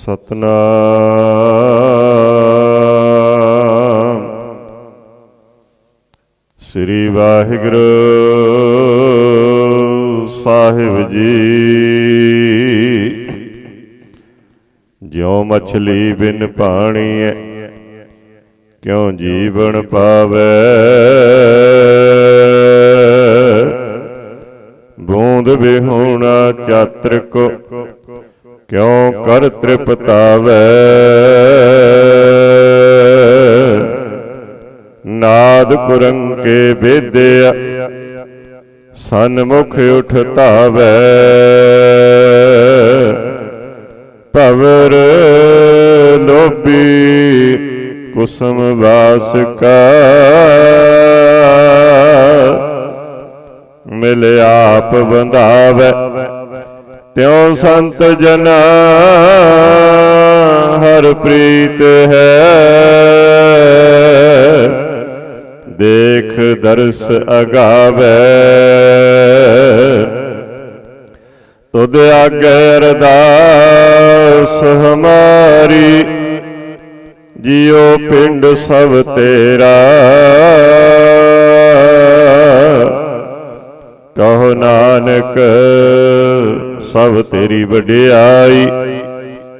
ਸਤਨਾਮ। ਸ੍ਰੀ ਵਾਹਿਗੁਰੂ ਸਾਹਿਬ ਜੀ। ਜਿਉ ਮਛਲੀ ਬਿਨ ਪਾਣੀ ਐ ਕਿਉ ਜੀਵਨ ਪਾਵੇ? ਬੂੰਦ ਵਿਹੂਣਾ ਚਾਤਰ ਕੋ ਕਿਉ ਕਰ ਤ੍ਰਿਪਤਾਵੇ? ਨਾਦ ਕੁਰੰਕੇ ਵੇਦਿਆ, ਸਨਮੁਖ ਉਠ ਭਵਰ ਲੋਭੀ ਕੁਸਮ ਵਾਸ ਕਾ। ਮਿਲ ਆਪ ਬੰਧਾਵੈ ਤਿਉ ਸੰਤ ਜਨਾ ਹਰ ਪ੍ਰੀਤ ਹੈ। ਦੇਖ ਦਰਸ ਅਗਾਵੇ। ਤੁਧ ਆਗੇ ਅਰਦਾਸ ਹਮਾਰੀ, ਜਿਉ ਪਿੰਡ ਸਭ ਤੇਰਾ। ਕਹੋ ਨਾਨਕ ਸਭ ਤੇਰੀ ਵਡਿਆਈ।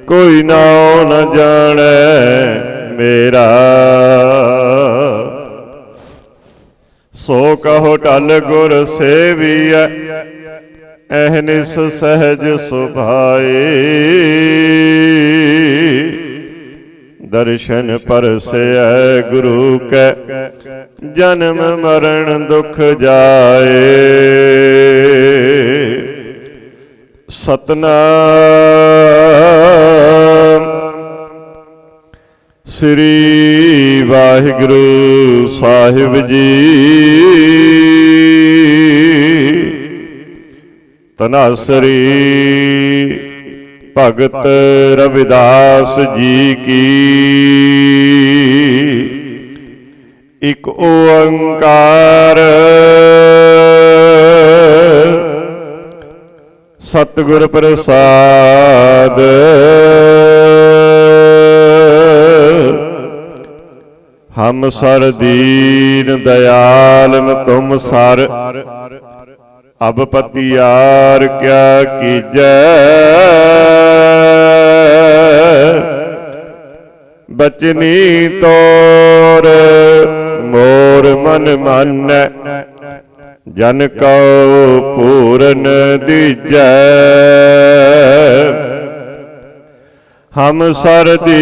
ਕੋਈ ਨਾਉ ਨਾ ਜਾਣੈ ਮੇਰਾ। ਸੋ ਕਹੋ ਟਲ ਗੁਰ ਸੇਵੀਐ ਅਹਨਿਸ ਸਹਿਜ ਸੁਭਾਏ ਦਰਸ਼ਨ ਪਰਸੈ ਗੁਰੂ ਕੈ, ਜਨਮ ਮਰਨ ਦੁਖ ਜਾਏ। ਸਤਨਾਮ। ਸ੍ਰੀ ਵਾਹਿਗੁਰੂ ਸਾਹਿਬ ਜੀ। ਤਨਾਸਰੀ ਭਗਤ ਰਵਿਦਾਸ ਜੀ ਕੀ। ਇਕ ਓੰਕਾਰ। ਸਤਿਗੁਰ ਪ੍ਰਸਾਦ। ਹਮ ਸਰ ਦੀਨ ਦਇਆਲਨ ਤੁਮ ਸਰ। ਅਬ ਪਤਿਆਰ ਕਿਆ ਕੀਜੈ। ਬਚਨੀ ਤੋਰ, ਮੋਰ ਮਨ ਮਾਨੈ। ਜਨ ਕਉ ਪੂਰਨ ਦੀਜੈ। ਹਮ ਸਰ ਦੀਨ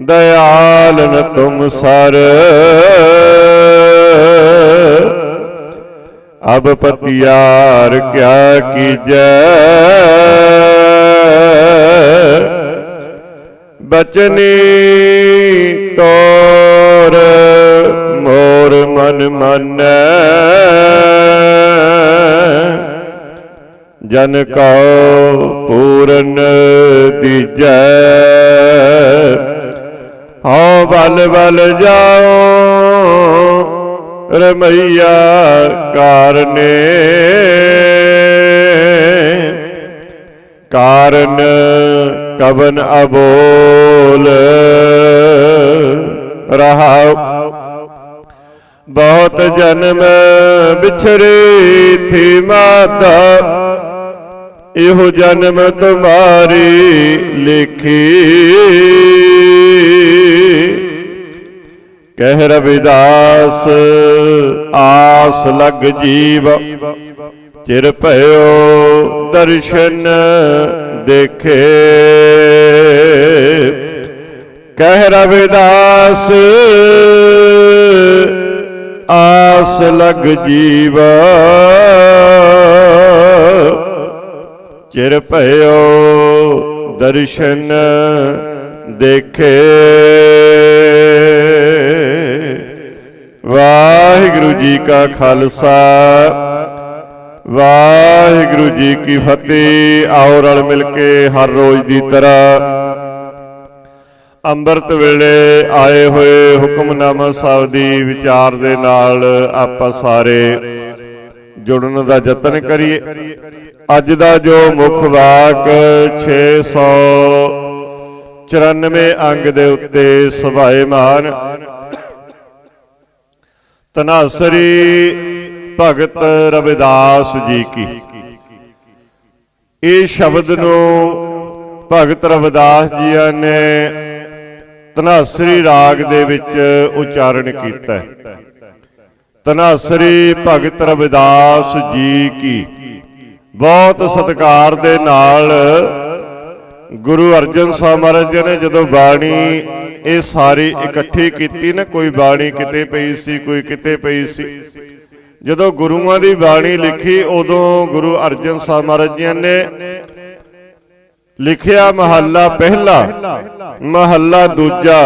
ਦਇਆਲਨ ਤੁਮ ਸਰ। ਅਬ ਪਤਿਆਰ ਕਿਆ ਕੀਜੈ। ਬਚਨੀ ਤੋ ਮਨ। ਮਾਨੈ ਜਨ ਕਉ ਪੂਰਨ ਦੀਜੈ। ਹਉ ਬਲ ਬਲ ਜਾਓ ਰਮਈਆ ਕਾਰਨੇ। ਕਾਰਨ ਕਵਨ ਅਬੋਲ, ਰਹਾਉ ਬਹੁਤ ਜਨਮ ਵਿਛਰੇ ਥੀ ਮਾਤਾ। ਇਹੋ ਜਨਮ ਤੁਮਾਰੀ ਲਿਖੀ। ਕਹਿ ਰਵਿਦਾਸ ਆਸ ਲਗ ਜੀਵ। ਚਿਰ ਭਇਓ ਦਰਸ਼ਨ ਦੇਖੇ। ਕਹਿ ਰਵਿਦਾਸ ਆਸ ਲਗ ਜੀਵ। ਚਿਰ ਭਇਓ ਦਰਸ਼ਨ ਦੇਖੇ। ਵਾਹਿਗੁਰੂ ਜੀ ਕਾ ਖਾਲਸਾ। ਵਾਹਿਗੁਰੂ ਜੀ ਕੀ ਫਤਿਹ। ਆਓ ਰਲ ਮਿਲ ਕੇ ਹਰ ਰੋਜ਼ ਦੀ ਤਰ੍ਹਾਂ ਅੰਮ੍ਰਿਤ ਵੇਲੇ ਆਏ ਹੋਏ ਹੁਕਮਨਾਮਾ ਸਾਹਿਬ ਦੀ ਵਿਚਾਰ ਦੇ ਨਾਲ ਆਪਾਂ ਸਾਰੇ ਜੁੜਨ ਦਾ ਯਤਨ ਕਰੀਏ। ਅੱਜ ਦਾ ਜੋ ਮੁੱਖ ਵਾਕ 694 ਅੰਗ ਦੇ ਉੱਤੇ ਸੁਭਾਏਮਾਨ ਤਨਾਸਰੀ ਭਗਤ ਰਵਿਦਾਸ ਜੀ ਕੀ। ਇਹ ਸ਼ਬਦ ਨੂੰ ਭਗਤ ਰਵਿਦਾਸ ਜੀਆਂ ਨੇ ਤਨਾਸਰੀ ਰਾਗ ਦੇ ਵਿੱਚ ਉਚਾਰਨ ਕੀਤਾ ਹੈ। ਤਨਾਸਰੀ ਭਗਤ ਰਵਿਦਾਸ ਜੀ ਕੀ। ਬਹੁਤ ਸਤਿਕਾਰ ਦੇ ਨਾਲ ਗੁਰੂ ਅਰਜਨ ਸਾਹਿਬ ਮਹਾਰਾਜ ਜੀ ਨੇ ਜਦੋਂ ਬਾਣੀ ਇਹ ਸਾਰੀ ਇਕੱਠੀ ਕੀਤੀ ਨਾ, ਕੋਈ ਬਾਣੀ ਕਿਤੇ ਪਈ ਸੀ, ਕੋਈ ਕਿਤੇ ਪਈ ਸੀ, ਜਦੋਂ ਗੁਰੂਆਂ ਦੀ ਬਾਣੀ ਲਿਖੀ, ਉਦੋਂ ਗੁਰੂ ਅਰਜਨ ਸਾਹਿਬ ਮਹਾਰਾਜ ਜੀ ਨੇ ਲਿਖਿਆ ਮਹੱਲਾ ਪਹਿਲਾ, ਮਹੱਲਾ ਦੂਜਾ,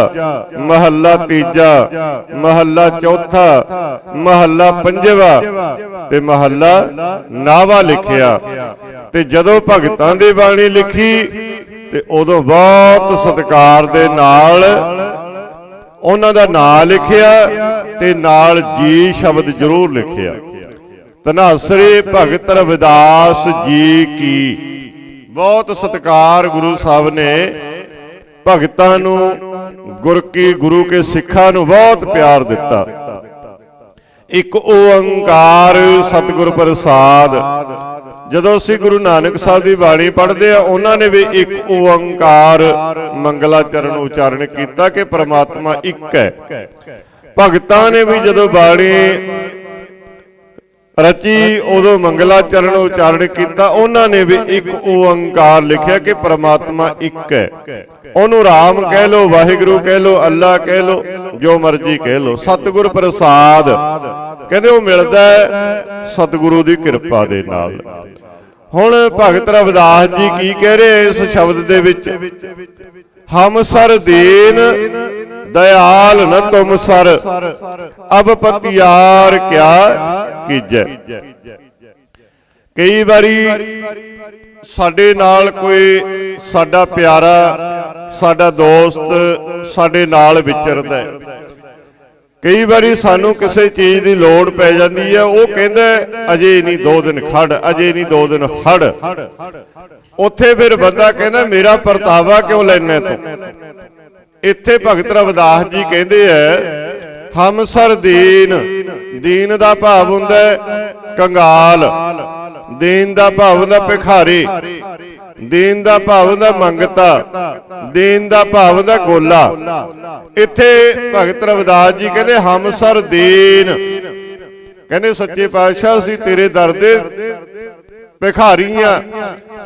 ਮਹੱਲਾ ਤੀਜਾ, ਮਹੱਲਾ ਚੌਥਾ, ਮਹੱਲਾ ਪੰਜਵਾ ਤੇ ਮਹੱਲਾ ਨਾਵਾ ਲਿਖਿਆ। ਤੇ ਜਦੋਂ ਭਗਤਾਂ ਦੀ ਬਾਣੀ ਲਿਖੀ ਤੇ ਉਦੋਂ ਬਹੁਤ ਸਤਿਕਾਰ ਦੇ ਨਾਲ ਉਹਨਾਂ ਦਾ ਨਾਮ ਲਿਖਿਆ ਤੇ ਨਾਲ ਜੀ ਸ਼ਬਦ ਜ਼ਰੂਰ ਲਿਖਿਆ। ਤਨਾਸਰੀ ਭਗਤ ਰਵਿਦਾਸ ਜੀ ਕੀ ਬਹੁਤ ਸਤਿਕਾਰ ਗੁਰੂ ਸਾਹਿਬ ਨੇ ਭਗਤਾਂ ਨੂੰ, ਗੁਰ ਕੀ ਗੁਰੂ ਕੇ ਸਿੱਖਾਂ ਨੂੰ ਬਹੁਤ ਪਿਆਰ ਦਿੱਤਾ। ਇੱਕ ਓੰਕਾਰ ਸਤਿਗੁਰ ਪ੍ਰਸਾਦ। ਜਦੋਂ ਅਸੀਂ ਗੁਰੂ ਨਾਨਕ ਸਾਹਿਬ ਦੀ ਬਾਣੀ ਪੜ੍ਹਦੇ ਆ, ਉਹਨਾਂ ਨੇ ਵੀ ਇੱਕ ਓੰਕਾਰ ਮੰਗਲਾਚਰਨ ਉਚਾਰਨ ਕੀਤਾ ਕਿ ਪ੍ਰਮਾਤਮਾ ਇੱਕ ਹੈ। ਭਗਤਾਂ ਨੇ ਵੀ ਜਦੋਂ ਬਾਣੀ ਰਚੀ ਉਦੋਂ ਮੰਗਲਾਚਰਨ ਉਚਾਰਨ ਕੀਤਾ ਉਹਨਾਂ ਨੇ ਵੀ ਇੱਕ ਓੰਕਾਰ ਲਿਖਿਆ ਕਿ ਪ੍ਰਮਾਤਮਾ ਇੱਕ ਹੈ। ਉਹਨੂੰ ਰਾਮ ਕਹਿ ਲੋ ਵਾਹਿਗੁਰੂ ਕਹਿ ਲੋ ਅੱਲਾ ਕਹਿ ਲੋ ਜੋ ਮਰਜ਼ੀ ਕਹਿ ਲੋ ਸਤਿਗੁਰ ਪ੍ਰਸਾਦ ਕਹਿੰਦੇ ਉਹ ਮਿਲਦਾ ਹੈ। ਸਤਿਗੁਰੂ ਦੀ ਕਿਰਪਾ ਦੇ ਨਾਲ। ਹੁਣ ਭਗਤ ਰਵਿਦਾਸ ਜੀ ਕੀ ਕਹਿ ਰਹੇ ਇਸ ਸ਼ਬਦ ਦੇ ਵਿੱਚ? ਹਮ ਸਰ ਦੀਨ ਦਇਆਲ ਨ ਤੁਮ ਸਰ। ਅਬ ਪਤਿਆਰ ਕਿਆ ਕੀਜੈ? ਕਈ ਵਾਰੀ ਸਾਡੇ ਨਾਲ ਕੋਈ ਸਾਡਾ ਪਿਆਰਾ ਸਾਡਾ ਦੋਸਤ ਸਾਡੇ ਨਾਲ ਵਿਚਰਦਾ ਹੈ। ਕਈ ਵਾਰੀ ਸਾਨੂੰ ਕਿਸੇ ਚੀਜ਼ ਦੀ ਲੋੜ ਪੈ ਜਾਂਦੀ ਹੈ, ਉਹ ਕਹਿੰਦਾ, ਅਜੇ ਨਹੀਂ, ਦੋ ਦਿਨ ਖੜ, ਅਜੇ ਨਹੀਂ, ਦੋ ਦਿਨ ਖੜ ਉੱਥੇ ਫਿਰ ਬੰਦਾ ਕਹਿੰਦਾ, ਮੇਰਾ ਪਰਤਾਵਾ ਕਿਉਂ ਲੈਣਾ ਤੂੰ? ਇੱਥੇ ਭਗਤ ਰਵਿਦਾਸ ਜੀ ਕਹਿੰਦੇ ਐ ਹਮਸਰ ਦੀਨ ਦੀਨ ਦਾ ਭਾਵ ਹੁੰਦਾ ਕੰਗਾਲ, ਦੀਨ ਦਾ ਭਾਵ ਹੁੰਦਾ ਭਿਖਾਰੀ। ਦੀਨ ਦਾ ਭਾਵ ਹੁੰਦਾ ਮੰਗਤਾ ਦੀਨ ਦਾ ਭਾਵ ਹੁੰਦਾ ਗੋਲਾ। ਇੱਥੇ ਭਗਤ ਰਵਿਦਾਸ ਜੀ ਕਹਿੰਦੇ ਹਮ ਸਰ ਦੀਨ। ਕਹਿੰਦੇ ਸੱਚੇ ਪਾਤਸ਼ਾਹ ਅਸੀਂ ਤੇਰੇ ਦਰ ਦੇ ਭਿਖਾਰੀ ਆ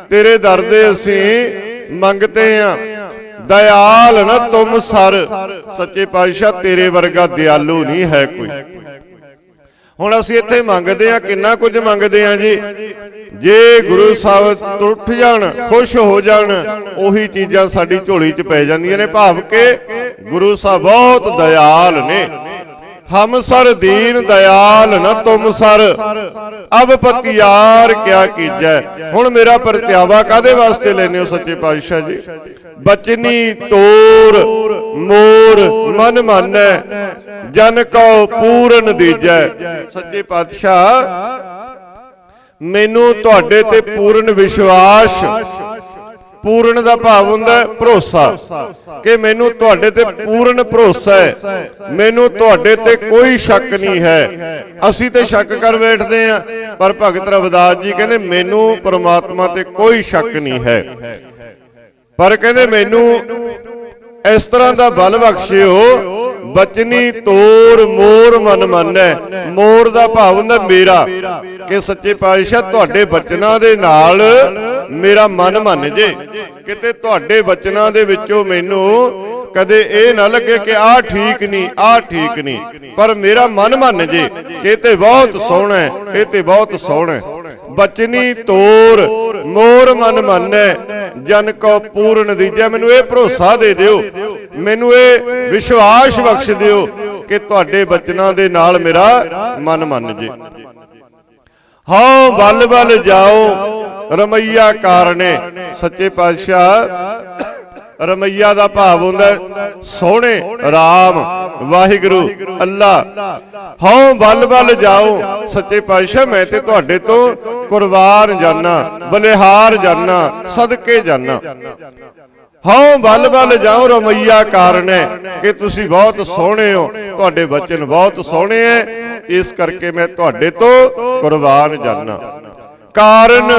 ਤੇਰੇ ਦਰ ਦੇ ਅਸੀਂ ਮੰਗਤੇ ਆ ਦਇਆਲ ਨਾ ਤੁਮ ਸਰ। ਸੱਚੇ ਪਾਤਸ਼ਾਹ ਤੇਰੇ ਵਰਗਾ ਦਿਆਲੂ ਨਹੀਂ ਹੈ ਕੋਈ। ਹੁਣ ਅਸੀਂ ਇੱਥੇ ਮੰਗਦੇ ਆ ਕਿੰਨਾ ਕੁਝ ਮੰਗਦੇ ਆ ਜੀ। ਜੇ ਗੁਰੂ ਸਾਹਿਬ ਟੁੱਟ ਜਾਣ, ਖੁਸ਼ ਹੋ ਜਾਣ, ਉਹੀ ਚੀਜ਼ਾਂ ਸਾਡੀ ਝੋਲੀ 'ਚ ਪੈ ਜਾਂਦੀਆਂ ਨੇ, ਭਾਵ ਕਿ ਗੁਰੂ ਸਾਹਿਬ ਬਹੁਤ ਦਇਆਲ ਨੇ। ਹਮ ਸਰ ਦੀਨ ਦਇਆਲ ਨ ਤੁਮ ਸਰ, ਅਬ ਪਤਿਆਰ ਕਿਆ ਕੀਜੈ। ਹੁਣ ਮੇਰਾ ਪਰਤਿਆਵਾ ਕਾਦੇ ਵਾਸਤੇ ਲੈਨੇ ਹੋ ਸੱਚੇ ਪਾਤਸ਼ਾਹ ਜੀ? ਬਚਨੀ ਤੋਰ, ਮੋਰ ਮਨ ਮਾਨੈ, ਜਨ ਕਉ ਪੂਰਨ ਦੀਜੈ। ਸੱਚੇ ਪਾਤਸ਼ਾਹ ਮੈਨੂੰ ਤੁਹਾਡੇ ਤੇ ਪੂਰਨ ਵਿਸ਼ਵਾਸ ਪੂਰਨ ਦਾ ਭਾਵ ਹੁੰਦਾ ਹੈ ਭਰੋਸਾ ਕਿ ਮੈਨੂੰ ਤੁਹਾਡੇ ਤੇ ਪੂਰਨ ਭਰੋਸਾ ਹੈ। ਮੈਨੂੰ ਤੁਹਾਡੇ ਤੇ ਕੋਈ ਸ਼ੱਕ ਨਹੀਂ ਹੈ। ਅਸੀਂ ਤੇ ਸ਼ੱਕ ਕਰ ਬੈਠਦੇ ਆ ਪਰ ਭਗਤ ਰਵਿਦਾਸ ਜੀ ਕਹਿੰਦੇ ਮੈਨੂੰ ਪ੍ਰਮਾਤਮਾ ਤੇ ਕੋਈ ਸ਼ੱਕ ਨਹੀਂ ਹੈ। ਪਰ ਕਹਿੰਦੇ ਮੈਨੂੰ ਇਸ ਤਰ੍ਹਾਂ ਦਾ ਬਲ ਬਖਸ਼ਿਓ ਬਚਨੀ ਤੋਰ ਮੋਰ ਮਨ ਮੰਨੈ, ਮੋਰ ਦਾ ਭਾਵ ਹੁੰਦਾ ਮੇਰਾ। ਕਿ ਸੱਚੇ ਪਾਤਸ਼ਾਹ ਤੁਹਾਡੇ ਬਚਨਾਂ ਦੇ ਨਾਲ ਮੇਰਾ ਮਨ ਮੰਨ ਜੇ। ਕਿਤੇ ਤੁਹਾਡੇ ਬਚਨਾਂ ਦੇ ਵਿੱਚੋਂ ਮੈਨੂੰ ਕਦੇ ਇਹ ਨਾ ਲੱਗੇ ਕਿ ਆਹ ਠੀਕ ਨਹੀਂ, ਆਹ ਠੀਕ ਨਹੀਂ। ਪਰ ਮੇਰਾ ਮਨ ਮੰਨ ਜੇ ਕਿ ਤੇ ਬਹੁਤ ਸੋਹਣਾ ਹੈ, ਇਹ ਤੇ ਬਹੁਤ ਸੋਹਣਾ ਹੈ। ਬਚਨੀ ਤੋਰ, ਮੋਰ ਮਨ ਮੰਨੈ, ਜਨ ਕੋ ਪੂਰਨ ਦੀਜੈ। ਮੈਨੂੰ ਇਹ ਭਰੋਸਾ ਦੇ ਦਿਓ, ਮੈਨੂੰ ਇਹ ਵਿਸ਼ਵਾਸ ਬਖਸ਼ ਦਿਓ ਕਿ ਤੁਹਾਡੇ ਬਚਨਾਂ ਦੇ ਨਾਲ ਮੇਰਾ ਮਨ ਮੰਨ ਜੇ। ਹਾਂ ਬੱਲ ਬੱਲ ਜਾਓ, ਰਮਈਆ ਕਾਰਨੇ, ਸੱਚੇ ਪਾਤਸ਼ਾਹ ਰਮਈਆ ਦਾ ਭਾਵ ਹੁੰਦਾ ਸੋਹਣੇ RAM ਵਾਹਿਗੁਰੂ, ਅੱਲਾ। ਹਉ ਬਲ ਬਲ ਜਾਓ, ਸੱਚੇ ਪਾਤਸ਼ਾਹ, ਮੈਂ ਤੇ ਤੁਹਾਡੇ ਤੋਂ ਕੁਰਬਾਨ ਜਾਨਾ, ਬਲਿਹਾਰ ਜਾਨਾ, ਸਦਕੇ ਜਾਨਾ। ਹਉ ਬਲ ਬਲ ਜਾਓ, ਰਮਈਆ ਕਾਰਨ ਹੈ ਕਿ ਤੁਸੀਂ ਬਹੁਤ ਸੋਹਣੇ ਹੋ, ਤੁਹਾਡੇ ਬਚਨ ਬਹੁਤ ਸੋਹਣੇ ਐ, ਇਸ ਕਰਕੇ ਮੈਂ ਤੁਹਾਡੇ ਤੋਂ ਕੁਰਬਾਨ ਜਾਨਾ। ਕਾਰਨ,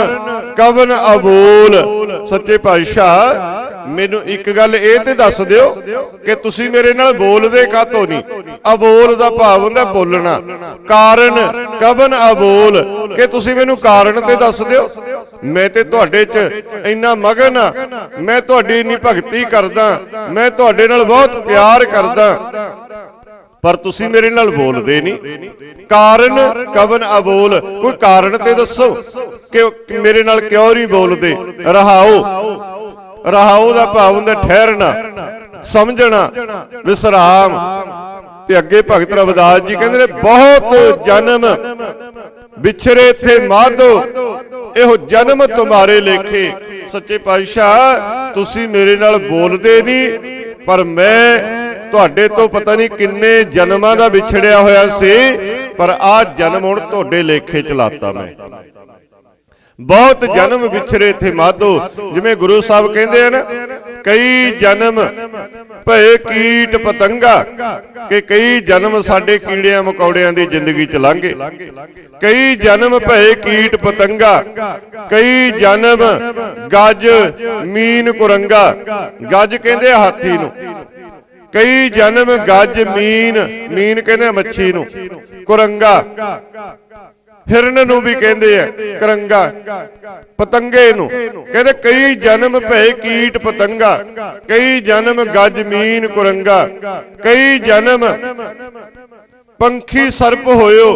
ਕਵਨ ਅਬੋਲ, ਸੱਚੇ ਪਾਤਸ਼ਾਹ ਮੈਨੂੰ ਇੱਕ ਗੱਲ ਇਹ ਤੇ ਦੱਸ ਦਿਓ ਕਿ ਤੁਸੀਂ ਮੇਰੇ ਨਾਲ ਬੋਲਦੇ ਕਾਤੋਂ ਨਹੀਂ? ਅਬੋਲ ਦਾ ਭਾਵ ਹੁੰਦਾ ਬੋਲਣਾ। ਕਾਰਨ, ਕਵਨ ਅਬੋਲ? ਕਿ ਤੁਸੀਂ ਮੈਨੂੰ ਕਾਰਨ ਤੇ ਦੱਸ ਦਿਓ? ਮੈਂ ਤੇ ਤੁਹਾਡੇ 'ਚ ਇੰਨਾ ਮਗਨ ਆ। ਮੈਂ ਤੁਹਾਡੀ ਇੰਨੀ ਭਗਤੀ ਕਰਦਾ। ਮੈਂ ਤੁਹਾਡੇ ਨਾਲ ਬਹੁਤ ਪਿਆਰ ਕਰਦਾ। ਪਰ ਤੁਸੀਂ ਮੇਰੇ ਨਾਲ ਬੋਲਦੇ ਨਹੀਂ। ਕਾਰਨ, ਕਵਨ ਅਬੋਲ? ਕੋਈ ਕਾਰਨ ਤੇ ਦੱਸੋ ਕਿ ਮੇਰੇ ਨਾਲ ਕਿਉਂ ਨਹੀਂ ਬੋਲਦੇ? ਰਹਾਓ। ਰਹਾਓ ਦਾ ਭਾਵ ਹੁੰਦਾ ਠਹਿਰਨਾ ਸਮਝਣਾ ਵਿਸਰਾਮ। ਤੇ ਅੱਗੇ ਭਗਤ ਰਵਿਦਾਸ ਜੀ ਕਹਿੰਦੇ ਨੇ ਬਹੁਤ ਜਨਮ ਵਿਛਰੇ ਥੇ ਮਾਧੋ ਇਹੋ ਜਨਮ ਤੁਹਾਰੇ ਲੇਖੇ। ਸੱਚੇ ਪਾਤਸ਼ਾਹ ਤੁਸੀਂ ਮੇਰੇ ਨਾਲ ਬੋਲਦੇ ਨਹੀਂ ਪਰ ਮੈਂ ਤੁਹਾਡੇ ਤੋਂ ਪਤਾ ਨਹੀਂ ਕਿੰਨੇ ਜਨਮਾਂ ਦਾ ਵਿਛੜਿਆ ਹੋਇਆ ਸੀ ਪਰ ਆਹ ਜਨਮ ਹੁਣ ਤੁਹਾਡੇ ਲੇਖੇ ਚ ਲਾਤਾ ਮੈਂ। ਬਹੁਤ ਜਨਮ ਵਿਛਰੇ ਥੇ ਮਾਧੋ ਜਿਵੇਂ ਗੁਰੂ ਸਾਹਿਬ ਕਹਿੰਦੇ ਹਨ ਕਈ ਜਨਮ ਭਏ ਕੀਟ ਪਤੰਗਾ ਕਿ ਕਈ ਜਨਮ ਸਾਡੇ ਕੀੜਿਆਂ ਮਕੌੜਿਆਂ ਦੀ ਜ਼ਿੰਦਗੀ ਚ ਲੰਘੇ। ਕਈ ਜਨਮ ਭਏ ਕੀਟ ਪਤੰਗਾ ਕਈ ਜਨਮ ਗੱਜ ਮੀਨ ਕੁਰੰਗਾ ਗੱਜ ਕਹਿੰਦੇ ਆ ਹਾਥੀ ਨੂੰ। ਕਈ ਜਨਮ ਗੱਜ ਮੀਨ ਮੀਨ ਕਹਿੰਦੇ ਆ ਮੱਛੀ ਨੂੰ। ਕੁਰੰਗਾ। ਹਿਰਨ ਨੂੰ ਵੀ ਕਹਿੰਦੇ ਆ, ਕਰੰਗਾ, ਪਤੰਗੇ ਨੂੰ। ਕਹਿੰਦੇ ਕਈ ਜਨਮ ਭਏ ਕੀਟ ਪਤੰਗਾ, ਕਈ ਜਨਮ ਗੱਜ ਕੁਰੰਗਾ, ਕਈ ਜਨਮ ਪੰਖੀ ਸਰਪ ਹੋਇਓ,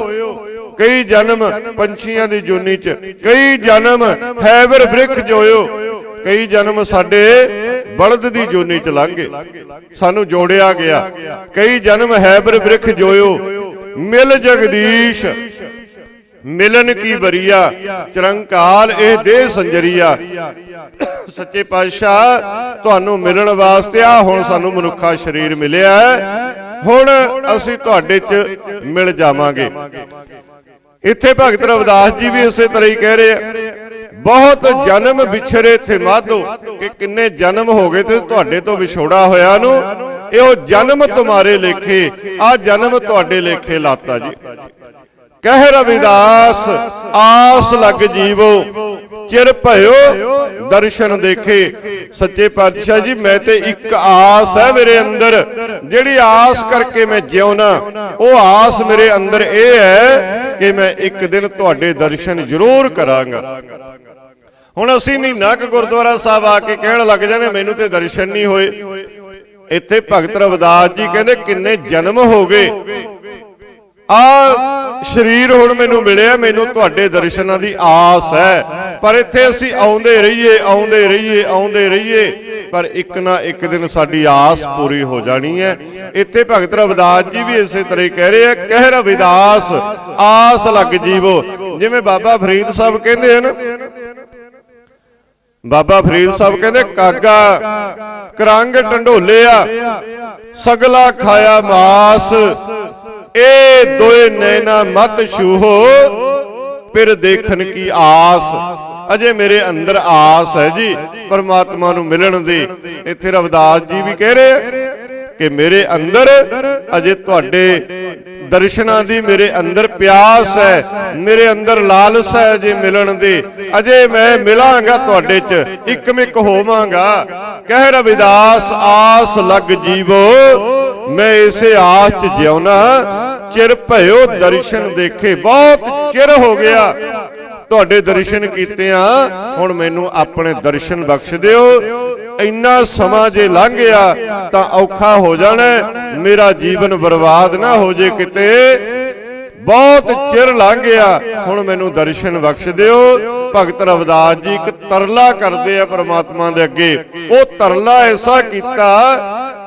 ਕਈ ਜਨਮ ਪੰਛੀਆਂ ਦੀ ਜੋਨੀ ਚ, ਕਈ ਜਨਮ ਹੈਵਰ ਬ੍ਰਿਖ ਜੋਇਓ, ਕਈ ਜਨਮ ਸਾਡੇ ਬਲਦ ਦੀ ਜੋਨੀ ਚ ਲੰਘੇ। ਸਾਨੂੰ ਜੋੜਿਆ ਗਿਆ, ਕਈ ਜਨਮ ਹੈਬਰ ਬ੍ਰਿਖ ਜੋਇਓ, ਮਿਲ ਜਗਦੀਸ਼ ਮਿਲਨ ਕੀ ਬਰੀਆ ਚਰੰਕਾਲ ਇਹ ਦੇਹ ਸੰਜਰੀਆ। ਸੱਚੇ ਪਾਤਸ਼ਾਹ ਤੁਹਾਨੂੰ ਮਿਲਣ ਵਾਸਤੇ ਆ। ਹੁਣ ਸਾਨੂੰ ਮਨੁੱਖਾ ਸਰੀਰ ਮਿਲਿਆ ਹੈ। ਹੁਣ ਅਸੀਂ ਤੁਹਾਡੇ 'ਚ ਮਿਲ ਜਾਵਾਂਗੇ। ਇੱਥੇ ਭਗਤ ਰਵਿਦਾਸ ਜੀ ਵੀ ਇਸੇ ਤਰ੍ਹਾਂ ਹੀ ਕਹਿ ਰਹੇ ਆ। ਬਹੁਤ ਜਨਮ ਵਿਛਰੇ ਥੇ ਮਾਧੋ। ਕਿ ਕਿੰਨੇ ਜਨਮ ਹੋ ਗਏ ਤੇ ਤੁਹਾਡੇ ਤੋਂ ਵਿਛੋੜਾ ਹੋਇਆ ਨੂੰ। ਇਹੋ ਜਨਮ ਤੁਹਾਰੇ ਲੇਖੇ। ਆ ਜਨਮ ਤੁਹਾਡੇ ਲੇਖੇ ਲਾਤਾ ਜੀ। ਕਹਿ ਰਵਿਦਾਸ, ਆਸ ਲੱਗ ਜੀਵੋ, ਚਿਰ ਭਇਓ, ਦਰਸ਼ਨ ਦੇਖੇ। ਸੱਚੇ ਪਾਤਸ਼ਾਹ ਜੀ, ਮੈਂ ਤੇ ਇੱਕ ਆਸ ਹੈ ਮੇਰੇ ਅੰਦਰ। ਜਿਹੜੀ ਆਸ ਕਰਕੇ ਮੈਂ ਜਿਉਣਾ ਉਹ ਆਸ ਮੇਰੇ ਅੰਦਰ ਇਹ ਹੈ ਕਿ ਮੈਂ ਇੱਕ ਦਿਨ ਤੁਹਾਡੇ ਦਰਸ਼ਨ ਜ਼ਰੂਰ ਕਰਾਂਗਾ। ਹੁਣ ਅਸੀਂ ਮਹੀਨਾ ਕੁ ਗੁਰਦੁਆਰਾ ਸਾਹਿਬ ਆ ਕੇ ਕਹਿਣ ਲੱਗ ਜਾਂਦੇ, ਮੈਨੂੰ ਤੇ ਦਰਸ਼ਨ ਨਹੀਂ ਹੋਏ। ਇੱਥੇ ਭਗਤ ਰਵਿਦਾਸ ਜੀ ਕਹਿੰਦੇ, ਕਿੰਨੇ ਜਨਮ ਹੋ ਗਏ। ਆ ਸਰੀਰ ਹੁਣ ਮੈਨੂੰ ਮਿਲਿਆ, ਮੈਨੂੰ ਤੁਹਾਡੇ ਦਰਸ਼ਨਾਂ ਦੀ ਆਸ ਹੈ। ਪਰ ਇੱਥੇ ਅਸੀਂ ਆਉਂਦੇ ਰਹੀਏ ਆਉਂਦੇ ਰਹੀਏ ਆਉਂਦੇ ਰਹੀਏ। ਪਰ ਇੱਕ ਨਾ ਇੱਕ ਦਿਨ ਸਾਡੀ ਆਸ ਪੂਰੀ ਹੋ ਜਾਣੀ ਹੈ। ਇੱਥੇ ਭਗਤ ਰਵਿਦਾਸ ਜੀ ਵੀ ਇਸੇ ਤਰ੍ਹਾਂ ਕਹਿ ਰਹੇ ਆ, ਕਹਿ ਰਵਿਦਾਸ, ਆਸ ਲੱਗ ਜੀਵੋ। ਜਿਵੇਂ ਬਾਬਾ ਫਰੀਦ ਸਾਹਿਬ ਕਹਿੰਦੇ ਹਨ ਬਾਬਾ ਫਰੀਦ ਸਾਹਿਬ ਕਹਿੰਦੇ, ਕਾਗਾ, ਕਰੰਗ ਆ ਸਗਲਾ ਖਾਇਆ ਮਾਸ ਇਹ ਦੋਏ ਨੈਣਾ ਮਤ ਛੂਹੋ ਫਿਰ ਦੇਖਣ ਕੀ ਆਸ। ਅਜੇ ਮੇਰੇ ਅੰਦਰ ਆਸ ਹੈ ਜੀ ਪਰਮਾਤਮਾ ਨੂੰ ਮਿਲਣ ਦੀ। ਇੱਥੇ ਰਵਿਦਾਸ ਜੀ ਵੀ ਕਹਿ ਰਹੇ ਆ ਕਿ ਮੇਰੇ ਅੰਦਰ ਅਜੇ ਤੁਹਾਡੇ ਦਰਸ਼ਨਾਂ ਦੀ ਮੇਰੇ ਅੰਦਰ ਪਿਆਸ ਹੈ ਮੇਰੇ ਅੰਦਰ ਲਾਲਸ ਹੈ ਜੇ ਮਿਲਣ ਦੀ। ਅਜੇ ਮੈਂ ਮਿਲਾਂਗਾ ਤੁਹਾਡੇ 'ਚ ਇੱਕਮਿਕ ਹੋਵਾਂਗਾ। ਕਹਿ ਰਵਿਦਾਸ ਆਸ ਲੱਗ ਜੀਵੋ ਮੈਂ ਇਸੇ ਆਸ 'ਚ ਜਿਉਣਾ। ਚਿਰ ਭਇਓ ਦਰਸ਼ਨ ਦੇਖੇ ਬਹੁਤ ਚਿਰ ਹੋ ਗਿਆ। ਤੁਹਾਡੇ ਦਰਸ਼ਨ ਕੀਤੇ ਆ। ਹੁਣ ਮੈਨੂੰ ਆਪਣੇ ਦਰਸ਼ਨ ਬਖਸ਼ ਦਿਓ। ਇੰਨਾ ਸਮਾਂ ਜੇ ਲੰਘ ਗਿਆ ਤਾਂ ਔਖਾ ਹੋ ਜਾਣਾ। ਮੇਰਾ ਜੀਵਨ ਬਰਬਾਦ ਨਾ ਹੋ ਜੇ ਕਿਤੇ। ਬਹੁਤ ਚਿਰ ਲੰਘ ਗਿਆ। ਹੁਣ ਮੈਨੂੰ ਦਰਸ਼ਨ ਬਖਸ਼ ਦਿਓ। ਭਗਤ ਰਵਿਦਾਸ ਜੀ ਇੱਕ ਤਰਲਾ ਕਰਦੇ ਆ ਪ੍ਰਮਾਤਮਾ ਦੇ ਅੱਗੇ। ਉਹ ਤਰਲਾ ਐਸਾ ਕੀਤਾ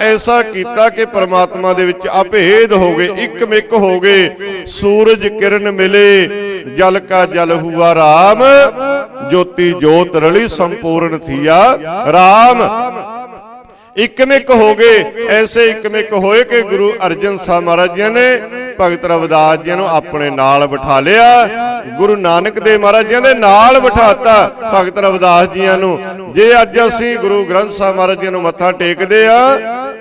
ਐਸਾ ਕੀਤਾ ਕਿ ਪ੍ਰਮਾਤਮਾ ਦੇ ਵਿੱਚ ਅਭੇਦ ਹੋ ਗਏ ਇੱਕਮਿਕ ਹੋ ਗਏ। ਸੂਰਜ ਕਿਰਨ ਮਿਲੇ ਜਲ ਕਾ ਜਲ ਹੁਆ ਰਾਮ ਜੋਤੀ ਜੋਤ ਰਲੀ ਸੰਪੂਰਨ ਥੀਆ ਰਾਮ। ਇੱਕਮਿਕ ਹੋ ਗਏ। ਐਸੇ ਇੱਕਮਿਕ ਹੋਏ ਕਿ ਗੁਰੂ ਅਰਜਨ ਸਾਹਿਬ ਮਹਾਰਾਜ ਜੀ ਨੇ ਭਗਤ ਰਵਿਦਾਸ ਜੀ ਨੂੰ ਆਪਣੇ ਨਾਲ ਬਿਠਾ ਲਿਆ। ਗੁਰੂ ਨਾਨਕ ਦੇਵ ਮਹਾਰਾਜ ਜੀ ਦੇ ਨਾਲ ਬਿਠਾਤਾ ਭਗਤ ਰਵਿਦਾਸ ਜੀਆਂ ਨੂੰ। ਜੇ ਅੱਜ ਅਸੀਂ ਗੁਰੂ ਗ੍ਰੰਥ ਸਾਹਿਬ ਮਹਾਰਾਜ ਜੀ ਨੂੰ ਮੱਥਾ ਟੇਕਦੇ ਆ,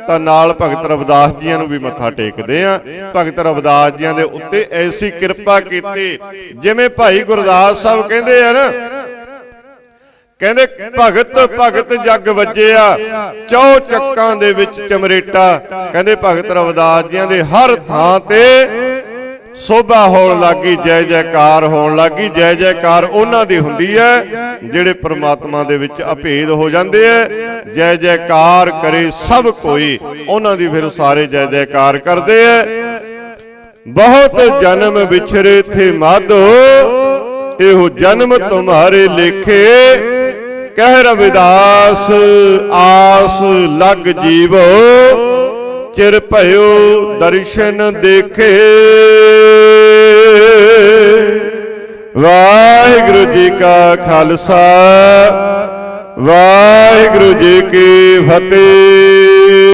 ਤਾਂ ਨਾਲ ਭਗਤ ਰਵਿਦਾਸ ਜੀਆਂ ਨੂੰ ਵੀ ਮੱਥਾ ਟੇਕਦੇ ਆ। ਭਗਤ ਰਵਿਦਾਸ ਜੀਆਂ ਦੇ ਉੱਤੇ ਐਸੀ ਕਿਰਪਾ ਕੀਤੀ, ਜਿਵੇਂ ਭਾਈ ਗੁਰਦਾਸ ਸਾਹਿਬ ਕਹਿੰਦੇ ਆ ਨਾ ਕਹਿੰਦੇ ਭਗਤ ਭਗਤ ਜੱਗ ਵੱਜਿਆ, ਚੌ ਚੱਕਾਂ ਦੇ ਵਿੱਚ ਚਮਰੇਟਾ। ਕਹਿੰਦੇ ਭਗਤ ਰਵਿਦਾਸ ਜੀਆਂ ਦੇ ਹਰ ਥਾਂ ਤੇ ਸੋਭਾ ਹੋਣ ਲੱਗੀ, ਜੈ ਜੈਕਾਰ ਹੋਣ ਲੱਗੀ। ਜੈ ਜੈਕਾਰ ਉਹਨਾਂ ਦੀ ਹੁੰਦੀ ਹੈ ਜਿਹੜੇ ਪ੍ਰਮਾਤਮਾ ਦੇ ਵਿੱਚ ਅਭੇਦ ਹੋ ਜਾਂਦੇ ਐ ਜੈ ਜੈਕਾਰ ਕਰੇ ਸਭ ਕੋਈ, ਉਹਨਾਂ ਦੀ ਫਿਰ ਸਾਰੇ ਜੈ ਜੈਕਾਰ ਕਰਦੇ ਐ ਬਹੁਤ ਜਨਮ ਵਿਛਰੇ ਥੇ ਮਾਧੋ, ਇਹੋ ਜਨਮ ਤੁਮਾਰੇ ਲੇਖੇ। ਕਹਿ ਰਵਿਦਾਸ, ਆਸ ਲਗ ਜੀਵੋ, ਚਿਰ ਭਇਓ ਦਰਸ਼ਨ ਦੇਖੇ। ਵਾਹਿਗੁਰੂ ਜੀ ਕਾ ਖਾਲਸਾ, ਵਾਹਿਗੁਰੂ ਜੀ ਕੀ ਫਤਿਹ।